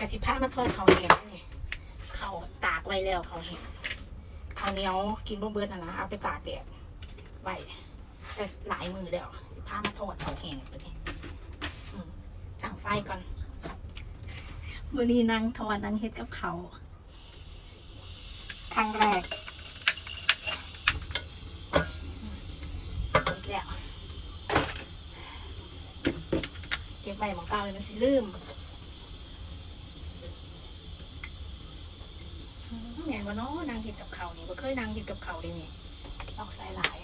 กับสิผ้ามาทอดเขาวเหนียวนี่เขาตากไว้แล้วเขาวเหนียวเขาวเหนียวกินบ่เบิดนะนะเอาไปตากแดดไว้แต่หลายมือแล้วสิผ้ามาทอดเขาวแห้งตัวนี้อืมตั้งไฟก่อนมือนี้นางทอดนางเฮ็ดกับเขาวครั้งแรกอีกแล้วเก็บไว้หมองเก่าเลยมันสิลืม แม่นว่าน้อนางเห็ดกับเขาวนี่บ่เคยนางเห็ดกับเขาวเลยนี่ลอกใส่หลาย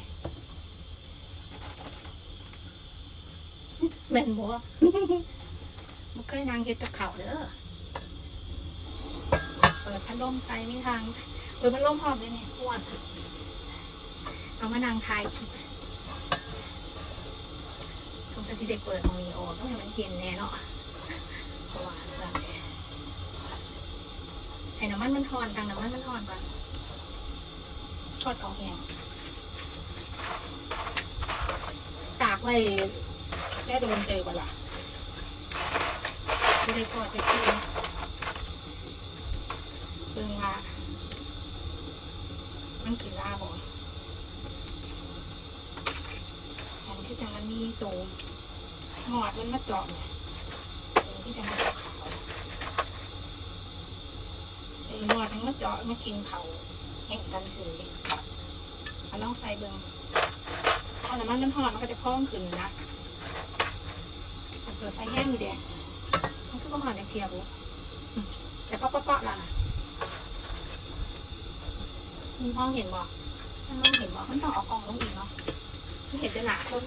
แม่นบ่บ่เคยนางเห็ดกับเขาวเด้อเปิดพัดลมใส่ไม่ทางเปิดพัดลมพร้อมเลยนี่อ้วนเอามานางทายคลิปสงสัยสิเด็กเปิดมองนี้ออกต้องให้มันเย็นแน่เนาะเพราะว่าสั่น ให้น้ำมันมันทอนดังน้ำมันมันทอนก่อนทอดของแห้งตากไว้แค่โดนเตยบ่ล่ะไม่ได้ทอดจะกินเบิ่งว่ามันกินลาบ่อันที่จังมันมีโตหอดมันมาเจาะเนี่ยอันที่จังมันขาว ๆไอ้หมอดทั้งมาเจาะมากินเขาแห่งกันเฉยเอาลองใส่เบิงถ้าน้ำมันมันหอดมันก็จะพองขึ้นนะเปิดไฟแห้งอยู่เดียมันก็ประมาณอย่างเชียร์บุแต่ก็เปาะๆล่ะมีมองเห็นบ่มันมองเห็นบ่มันต้องเอากองลงอีกเนาะมันเห็นจะหนาคน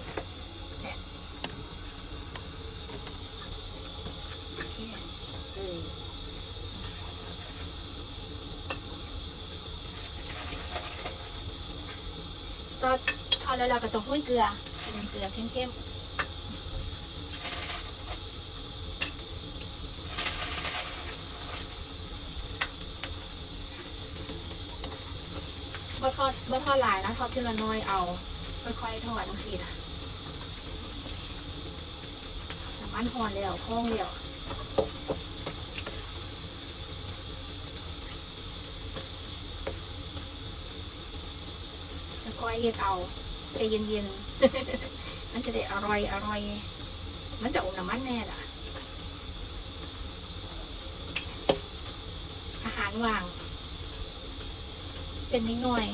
แต่โอเคเออ ก็เอาแล้วเราก็จะห้วยเกลือเป็นเกลือเข้มๆบ่ทอดบ่ทอดหลายนะทอดทีละน้อยเอา ค่อยๆทอดจังซี่นะน้ำมันหอนแล้วพองแล้ว ค่อยๆเฮ็ดเอาใจเย็นๆ มันจะได้อร่อยอร่อย มันจะอมน้ำมันแน่ล่ะ อาหารว่าง เป็นนิดหน่อย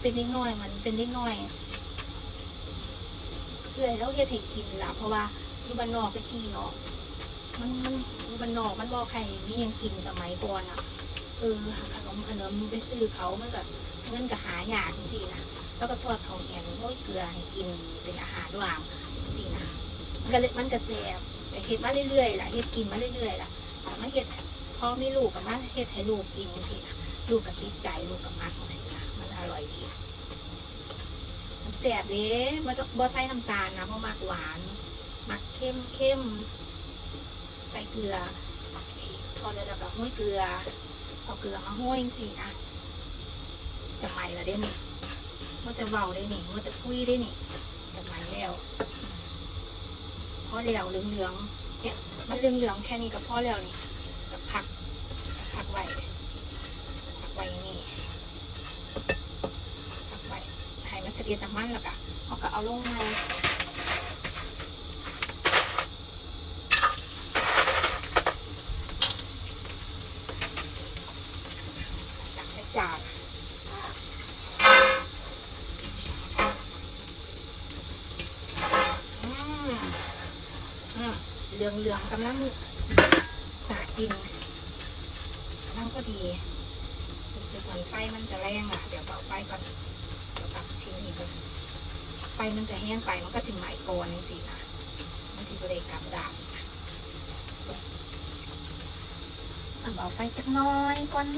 เป็นนิดหน่อยมันเป็นนิดหน่อยเพื่อแล้วเฮ็ดให้กินล่ะ เพราะว่าอยู่บ้านนอกตะกี้เนาะ มันมันอยู่บ้านนอกมันบอกใครมียังกินสมัยก่อนอะเออขนมขนมไปซื้อเขามันก็เงินก็หายากสินะ แล้วก็ทอดเขาแห้งโรยเกลือให้กินเป็นอาหารว่างสินะมันก็เลยมันก็แซ่บเฮ็ดมาเรื่อยๆล่ะเฮ็ดกินมาเรื่อยๆล่ะมาเฮ็ดพ่อมีลูกกับมาเฮ็ดให้ลูกกินสินะลูกก็ติดใจลูกก็มักสินะมันอร่อยดีมันแซ่บเด้มันต้องบ่ใส่น้ำตาลนะเพราะมักหวานมักเข้มเข้มใส่เกลือทอดแล้วก็ห้อยเกลือเอาเกลือมาห้อยสินะจะใหม่ละเด้น มันจะเบาได้นี่มันจะคุยได้นี่จะมาแล้วพอแล้วเหลืองเหลืองเนี่ยมันเหลืองๆแค่นี้กับพอแล้วนี่กับผักผักไว้ผักไว้นี่ผักไว้ให้มันเสด็จน้ำมันแล้วก็เขาก็เอาลงมาตักใส่จาน อืมอืม เหลืองเหลืองกำลังน่ากินกำลังก็ดีรู้สึกเหมือนไฟมันจะแรงอะ เดี๋ยวเบาไฟก่อนเดี๋ยวตักชิ้นนี้ก่อนไฟมันจะแห้งไปมันก็จะไหม้โกนนี่สินะมันจะบริกลับดาบเอาเบาไฟจักน้อยก่อน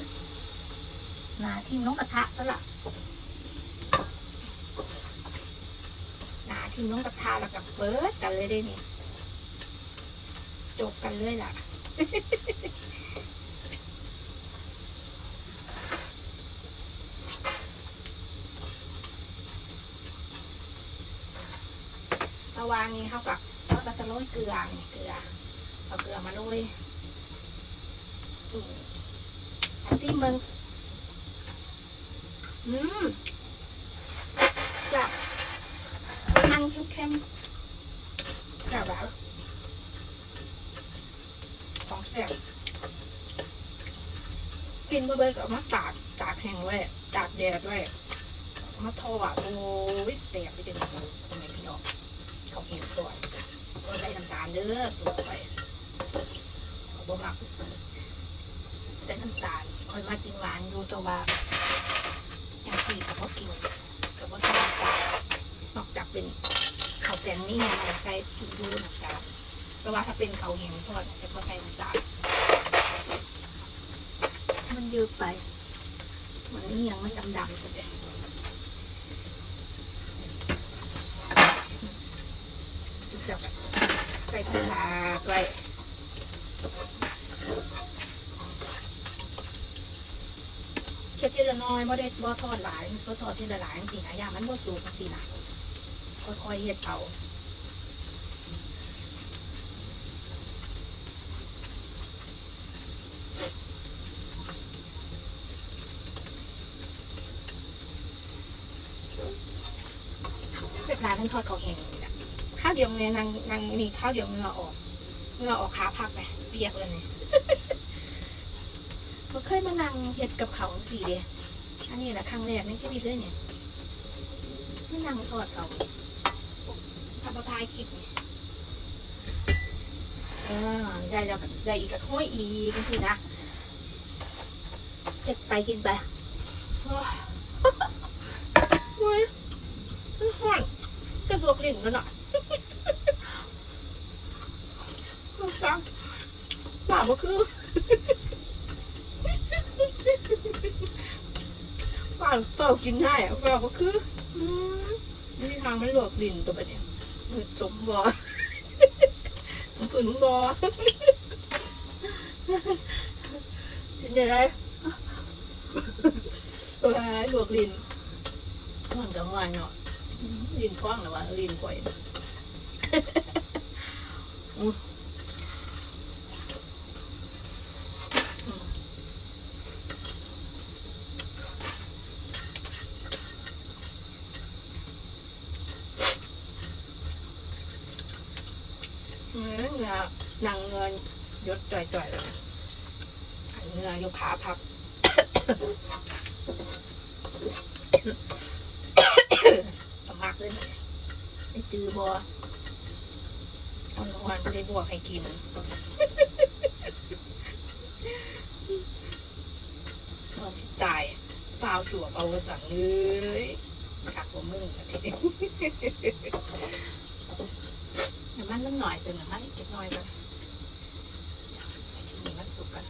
หนาที่น้องกระทะซะละหนาทิ้งลงกระทะแล้วกับเบิร์ดกันเลยได้เนี่จ บกันเลยล่ะระวางนี้เขากับเขาก็จะโรยเกลือนี่เกลือเอาเกลือมาโรยอืมอซิมเบิงอืมจับมันเข้มๆจับแบบ ของแซ่บกินเบิ่งๆก็เอามาตากตากแห้งไว้ตากแดดไว้มาทอดโอ้ยแซ่บไปเด็ดทำไมพี่น้องเขาเห็นก่อนก็ใส่น้ำตาลเด้อสูตรไปเขาบ่มักใส่น้ำตาลคอยมากินหวานอยู่ต่ว่าอย่างสี่กับพ่กินกับพ่ใส่น้ำตาลนอกจากเป็นข้าวแกงนี่ไงใส่ดูน้ำตาล แต่ว่าถ้าเป็นข้าวแห้งทอดจะพอใส่น้ำตาลมันเยอะไปเหมือนนี่ยังมันดำๆสุดเลยสุดยอดอะใส่ผักกาดไว้เค็ดทีละน้อยบ่ได้บ่ทอดหลายบ่ทอดทีละหลายจังซี่นะอย่างมันบ่สุกจังซี่นะค่อยๆเฮ็ดเอา เสร็จแล้วทั้งทอดเขาแห้งนี่แหละข้าวเดียวเนี่ยนางนางมีข้าวเดียวเงืออกเงืออกขาพักไปเปียกเลยเนี่ยบ่เคยมานั่งเฮ็ดกับเขาสี่เดียอันนี้แหละครั้งแรกในชีวิตเลยเนี่ยมานั่งทอดเขาทำประทายคลิปเนี่ยเออได้แล้วได้อีกกระห้อยอีกทีนะเก็บไปกินไปโอ้ยโอ้ยมันหอนกระด วกลิ้นแล้วเนาะมันฟังว่าบ่คือป่าเต่ากินได้อะป่าก็คืออืมนี่ทางมันหลวกดินตัวไปเนี่ยมือจมบอฝืนบอเป็นยังไงตัวหลวกลินมันกับงานเนาะ ลินคว้างหรือว่าลินข่อยเงือเงือนางเงือยศจ่อยๆเลยเงือยกขาพับ จือบอคนวันไม่ได้บวกให้กินตอนที่ตายฟาวสวมเอาสั่งเลยขักผมมึงทีนี้มันมันหน่อยเป็นหน่อยเก็บหน่อยกันชิ้นนี้มันสุกกัน